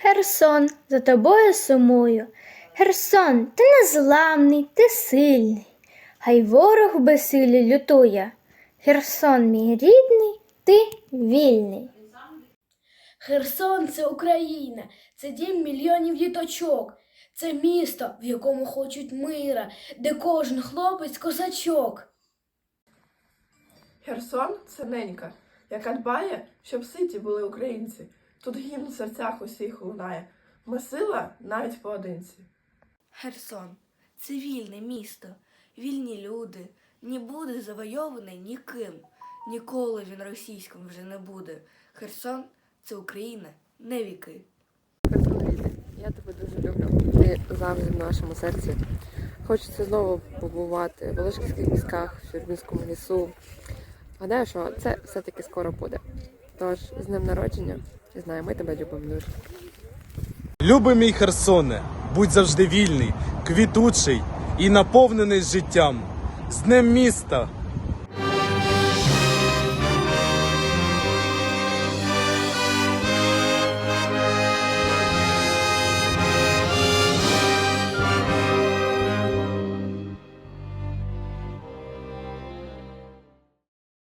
Херсон, за тобою сумую. Херсон, ти незламний, ти сильний, хай ворог в безсилі лютує. Херсон, мій рідний, ти вільний. Херсон це Україна, це дім мільйонів діточок. Це місто, в якому хочуть мира, де кожен хлопець козачок. Херсон це ненька, яка дбає, щоб ситі були українці. Тут гімн в серцях усіх лунає. Ми сила навіть поодинці. Херсон це вільне місто, вільні люди, не буде завойований ніким. Ніколи він російським вже не буде. Херсон це Україна, не віки. Я тебе дуже люблю. Ти завжди в нашому серці. Хочеться знову побувати в Волошківських міськах, в Щербинському лісу. Гадаю, що це все-таки скоро буде. Тож, з днем народження, і знаю, ми тебе любимо дуже. Любий мій Херсоне, будь завжди вільний, квітучий і наповнений життям. З днем міста,